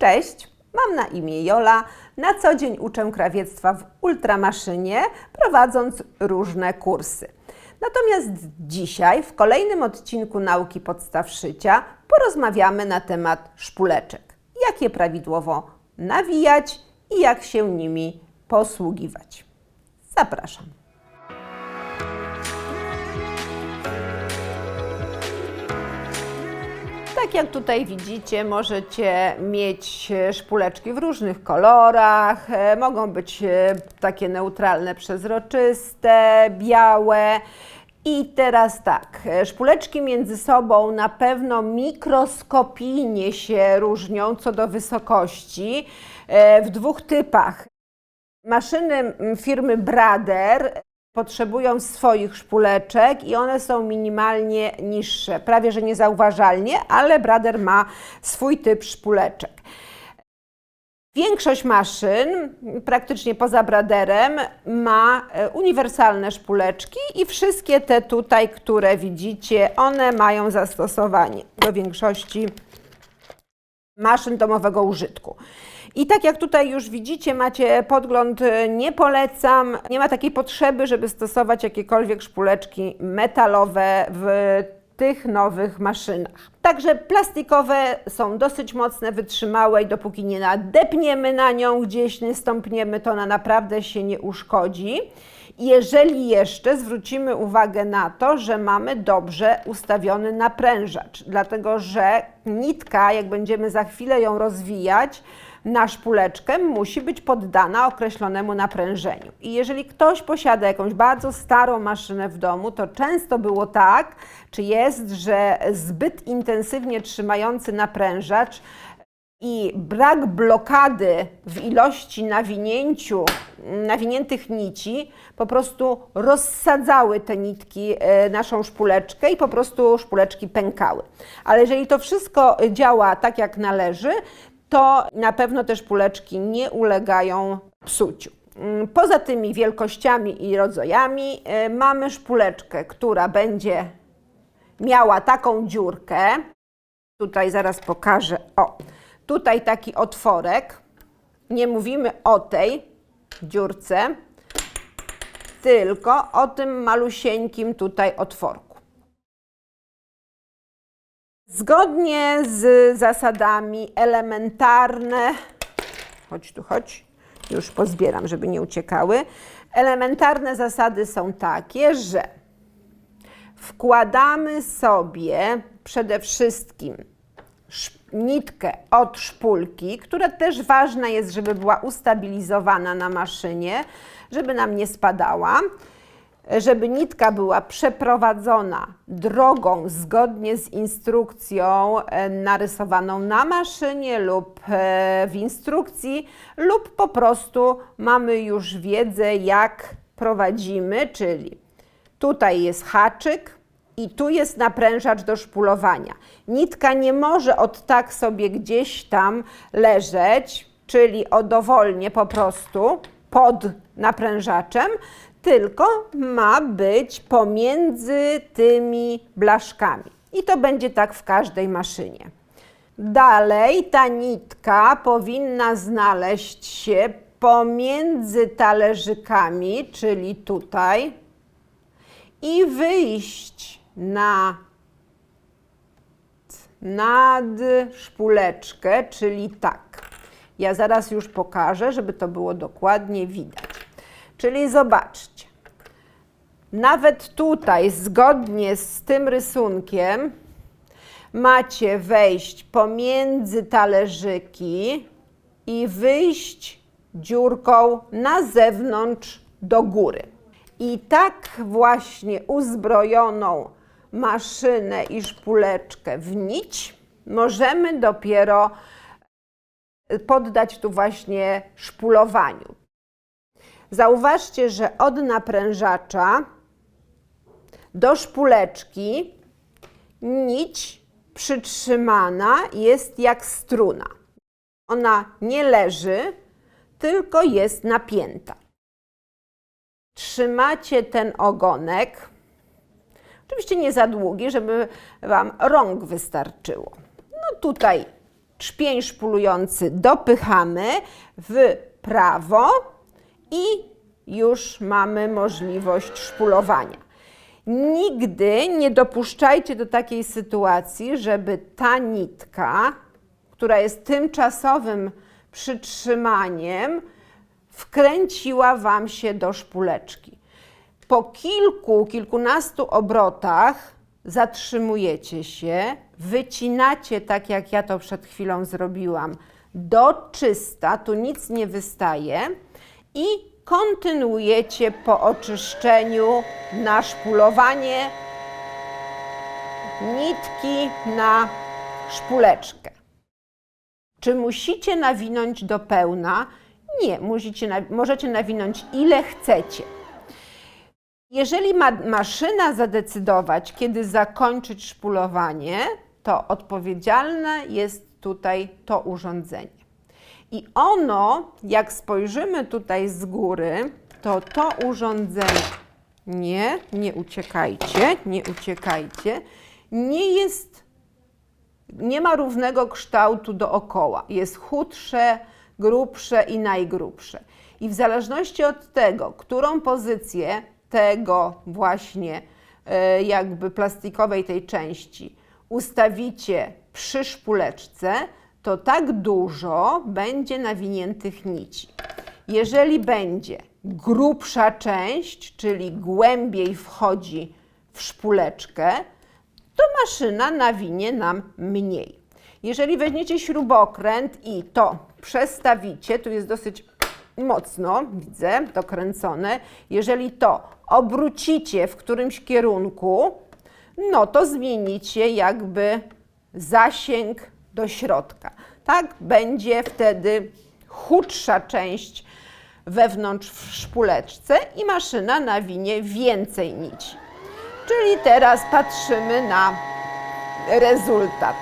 Cześć, mam na imię Jola. Na co dzień uczę krawiectwa w ultramaszynie, prowadząc różne kursy. Natomiast dzisiaj, w kolejnym odcinku Nauki Podstaw Szycia, porozmawiamy na temat szpuleczek. Jak je prawidłowo nawijać i jak się nimi posługiwać. Zapraszam. Tak jak tutaj widzicie, możecie mieć e, szpuleczki w różnych kolorach. e, Mogą być e, takie neutralne, przezroczyste, białe. I teraz tak, szpuleczki między sobą na pewno mikroskopijnie się różnią co do wysokości w dwóch typach. Maszyny firmy Brader potrzebują swoich szpuleczek i one są minimalnie niższe, prawie że niezauważalnie, ale Brader ma swój typ szpuleczek. Większość maszyn, praktycznie poza Braderem, ma e, uniwersalne szpuleczki i wszystkie te tutaj, które widzicie, one mają zastosowanie do większości maszyn domowego użytku. I tak jak tutaj już widzicie, macie podgląd, e, nie polecam, nie ma takiej potrzeby, żeby stosować jakiekolwiek szpuleczki metalowe w tych nowych maszynach. Także plastikowe są dosyć mocne, wytrzymałe i dopóki nie nadepniemy na nią gdzieś, nie stąpniemy, to ona naprawdę się nie uszkodzi. Jeżeli jeszcze zwrócimy uwagę na to, że mamy dobrze ustawiony naprężacz, dlatego że nitka, jak będziemy za chwilę ją rozwijać, na szpuleczkę musi być poddana określonemu naprężeniu. I jeżeli ktoś posiada jakąś bardzo starą maszynę w domu, to często było tak, czy jest, że zbyt intensywnie trzymający naprężacz i brak blokady w ilości nawinięciu, nawiniętych nici po prostu rozsadzały te nitki, e, naszą szpuleczkę i po prostu szpuleczki pękały. Ale jeżeli to wszystko działa tak jak należy, to na pewno te szpuleczki nie ulegają psuciu. Mm, Poza tymi wielkościami i rodzajami e, mamy szpuleczkę, która będzie miała taką dziurkę. Tutaj zaraz pokażę. O, tutaj taki otworek. Nie mówimy o tej dziurce, tylko o tym malusieńkim tutaj otworku. Zgodnie z zasadami elementarne, chodź tu, chodź, już pozbieram, żeby nie uciekały. Elementarne zasady są takie, że wkładamy sobie przede wszystkim sz- nitkę od szpulki, która też ważna jest, żeby była ustabilizowana na maszynie, żeby nam nie spadała żeby nitka była przeprowadzona drogą zgodnie z instrukcją e, narysowaną na maszynie lub e, w instrukcji, lub po prostu mamy już wiedzę, jak prowadzimy, czyli tutaj jest haczyk i tu jest naprężacz do szpulowania. Nitka nie może od tak sobie gdzieś tam leżeć, czyli o dowolnie po prostu pod naprężaczem, tylko ma być pomiędzy tymi blaszkami. I to będzie tak w każdej maszynie. Dalej ta nitka powinna znaleźć się pomiędzy talerzykami, czyli tutaj, i wyjść na nad szpuleczkę, czyli tak. Ja zaraz już pokażę, żeby to było dokładnie widać. Czyli zobaczcie, nawet tutaj, zgodnie z tym rysunkiem, macie wejść pomiędzy talerzyki i wyjść dziurką na zewnątrz do góry. I tak właśnie uzbrojoną maszynę i szpuleczkę w nić możemy dopiero poddać tu właśnie szpulowaniu. Zauważcie, że od naprężacza do szpuleczki nić przytrzymana jest jak struna. Ona nie leży, tylko jest napięta. Trzymacie ten ogonek, oczywiście nie za długi, żeby Wam rąk wystarczyło. No tutaj trzpień szpulujący dopychamy w prawo i już mamy możliwość szpulowania. Nigdy nie dopuszczajcie do takiej sytuacji, żeby ta nitka, która jest tymczasowym przytrzymaniem, wkręciła Wam się do szpuleczki. Po kilku, kilkunastu obrotach zatrzymujecie się, wycinacie tak jak ja to przed chwilą zrobiłam, do czysta, tu nic nie wystaje i kontynuujecie po oczyszczeniu na szpulowanie nitki na szpuleczkę. Czy musicie nawinąć do pełna? Nie, musicie, możecie nawinąć ile chcecie. Jeżeli ma maszyna zadecydować, kiedy zakończyć szpulowanie, to odpowiedzialne jest tutaj to urządzenie. I ono, jak spojrzymy tutaj z góry, to to urządzenie, nie, nie uciekajcie, nie uciekajcie, nie jest nie ma równego kształtu dookoła. Jest chudsze, grubsze i najgrubsze. I w zależności od tego, którą pozycję tego właśnie e, jakby plastikowej tej części ustawicie przy szpuleczce, to tak dużo będzie nawiniętych nici. Jeżeli będzie grubsza część, czyli głębiej wchodzi w szpuleczkę, to maszyna nawinie nam mniej. Jeżeli weźmiecie śrubokręt i to przestawicie, tu jest dosyć mocno, widzę, dokręcone. Jeżeli to obrócicie w którymś kierunku, no to zmienicie jakby zasięg do środka. Tak będzie wtedy chudsza część wewnątrz w szpuleczce i maszyna nawinie więcej nici. Czyli teraz patrzymy na rezultat.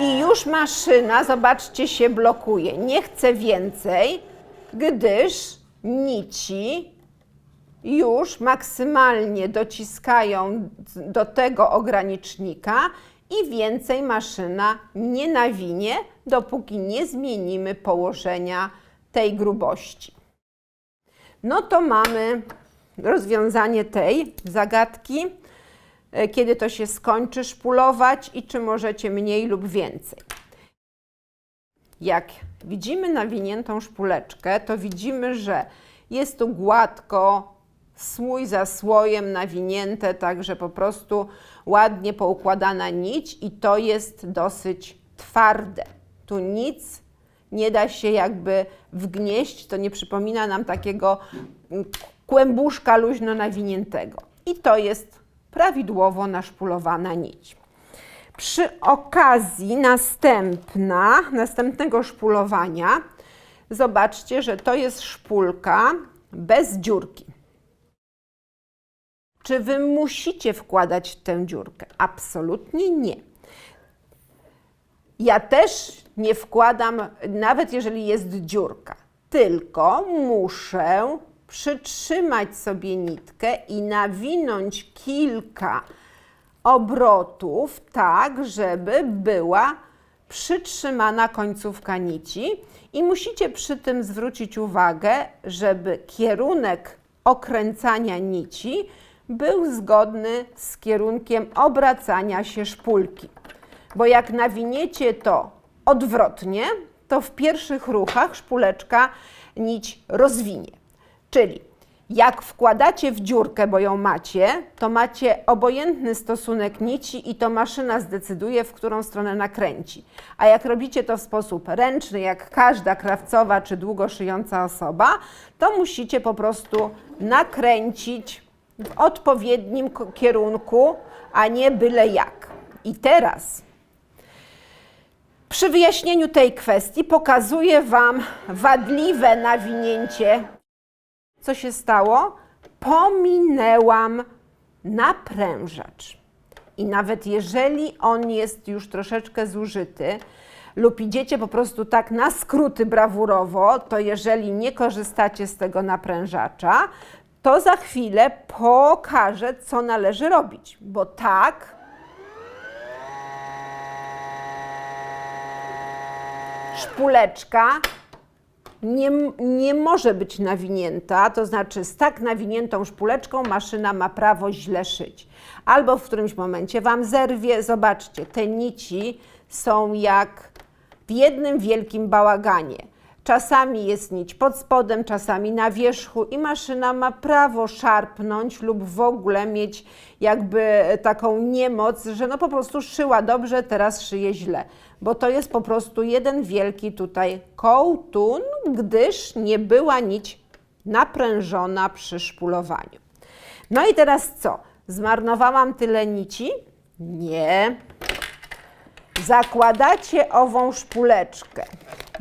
I już maszyna, zobaczcie, się blokuje. Nie chce więcej, gdyż nici już maksymalnie dociskają do tego ogranicznika i więcej maszyna nie nawinie, dopóki nie zmienimy położenia tej grubości. No to mamy rozwiązanie tej zagadki, e, kiedy to się skończy szpulować i czy możecie mniej lub więcej. Jak widzimy nawiniętą szpuleczkę, to widzimy, że jest tu gładko, słój za słojem nawinięte, także po prostu ładnie poukładana nić i to jest dosyć twarde. Tu nic nie da się jakby wgnieść, to nie przypomina nam takiego mm, kłębuszka luźno nawiniętego. I to jest prawidłowo naszpulowana nić. Przy okazji następna, następnego szpulowania, zobaczcie, że to jest szpulka bez dziurki. Czy wy musicie wkładać tę dziurkę? Absolutnie nie. Ja też nie wkładam, nawet jeżeli jest dziurka, tylko muszę przytrzymać sobie nitkę i nawinąć kilka obrotów, tak, żeby była przytrzymana końcówka nici. I musicie przy tym zwrócić uwagę, żeby kierunek okręcania nici był zgodny z kierunkiem obracania się szpulki. Bo jak nawiniecie to odwrotnie, to w pierwszych ruchach szpuleczka nić rozwinie. Czyli jak wkładacie w dziurkę, bo ją macie, to macie obojętny stosunek nici i to maszyna zdecyduje, w którą stronę nakręci. A jak robicie to w sposób ręczny, jak każda krawcowa czy długo szyjąca osoba, to musicie po prostu nakręcić w odpowiednim kierunku, a nie byle jak. I teraz przy wyjaśnieniu tej kwestii pokazuję Wam wadliwe nawinięcie. Co się stało? Pominęłam naprężacz. I nawet jeżeli on jest już troszeczkę zużyty, lub idziecie po prostu tak na skróty brawurowo, to jeżeli nie korzystacie z tego naprężacza, to za chwilę pokażę, co należy robić, bo tak szpuleczka nie, nie może być nawinięta, to znaczy z tak nawiniętą szpuleczką maszyna ma prawo źle szyć. Albo w którymś momencie Wam zerwie, zobaczcie, te nici są jak w jednym wielkim bałaganie. Czasami jest nić pod spodem, czasami na wierzchu i maszyna ma prawo szarpnąć lub w ogóle mieć jakby taką niemoc, że no po prostu szyła dobrze, teraz szyje źle. Bo to jest po prostu jeden wielki tutaj kołtun, gdyż nie była nić naprężona przy szpulowaniu. No i teraz co? Zmarnowałam tyle nici? Nie. Zakładacie ową szpuleczkę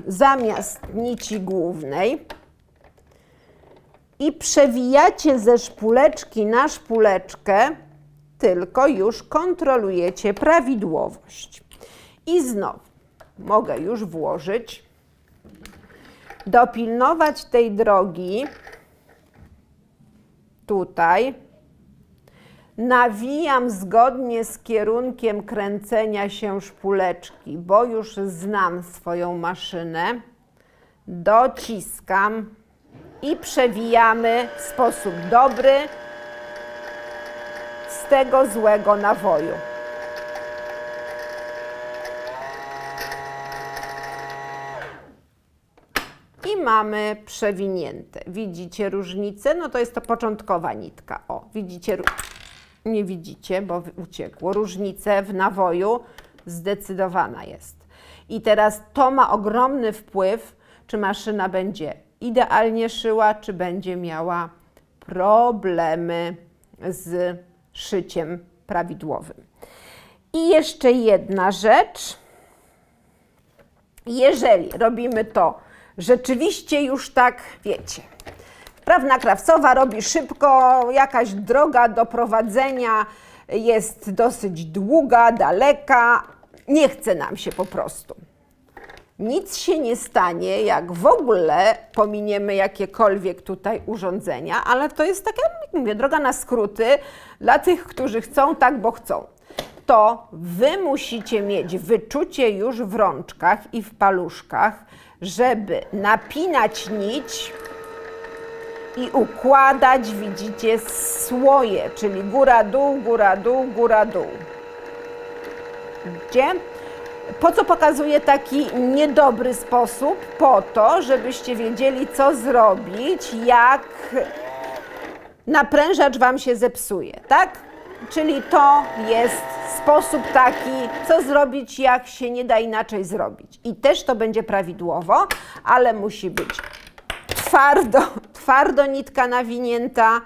zamiast nici głównej i przewijacie ze szpuleczki na szpuleczkę, tylko już kontrolujecie prawidłowość. I znowu mogę już włożyć, dopilnować tej drogi tutaj. Nawijam zgodnie z kierunkiem kręcenia się szpuleczki, bo już znam swoją maszynę. Dociskam i przewijamy w sposób dobry z tego złego nawoju. I mamy przewinięte. Widzicie różnicę? No to jest to początkowa nitka. O, widzicie? ró- Nie widzicie, bo uciekło. Różnicę w nawoju zdecydowana jest. I teraz to ma ogromny wpływ, czy maszyna będzie idealnie szyła, czy będzie miała problemy z szyciem prawidłowym. I jeszcze jedna rzecz jeżeli robimy to rzeczywiście już tak, wiecie, prawna krawcowa robi szybko, jakaś droga do prowadzenia jest dosyć długa, daleka, nie chce nam się po prostu. Nic się nie stanie, jak w ogóle pominiemy jakiekolwiek tutaj urządzenia, ale to jest taka, jak mówię, droga na skróty dla tych, którzy chcą tak, bo chcą to wy musicie mieć wyczucie już w rączkach i w paluszkach, żeby napinać nić i układać, widzicie, słoje, czyli góra, dół, góra, dół, góra, dół. Widzicie? Po co pokazuję taki niedobry sposób? Po to, żebyście wiedzieli, co zrobić, jak naprężacz Wam się zepsuje, tak? Czyli to jest sposób taki, co zrobić, jak się nie da inaczej zrobić. I też to będzie prawidłowo, ale musi być twardo, twardo nitka nawinięta,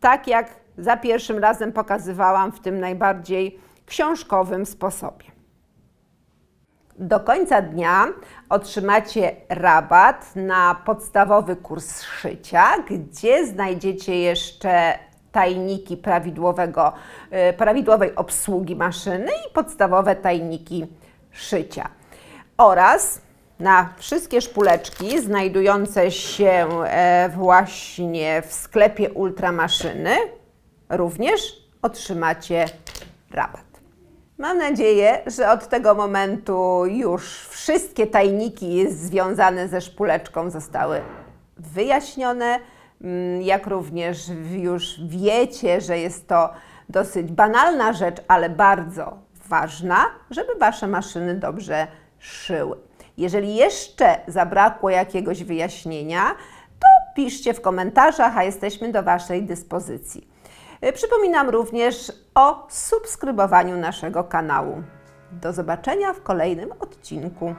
tak jak za pierwszym razem pokazywałam w tym najbardziej książkowym sposobie. Do końca dnia otrzymacie rabat na podstawowy kurs szycia, gdzie znajdziecie jeszcze tajniki prawidłowego, e, prawidłowej obsługi maszyny i podstawowe tajniki szycia. Oraz na wszystkie szpuleczki znajdujące się e, właśnie w sklepie Ultramaszyny również otrzymacie rabat. Mam nadzieję, że od tego momentu już wszystkie tajniki związane ze szpuleczką zostały wyjaśnione. Mm, Jak również już wiecie, że jest to dosyć banalna rzecz, ale bardzo ważna, żeby Wasze maszyny dobrze szyły. Jeżeli jeszcze zabrakło jakiegoś wyjaśnienia, to piszcie w komentarzach, a jesteśmy do Waszej dyspozycji. Y, Przypominam również o subskrybowaniu naszego kanału. Do zobaczenia w kolejnym odcinku.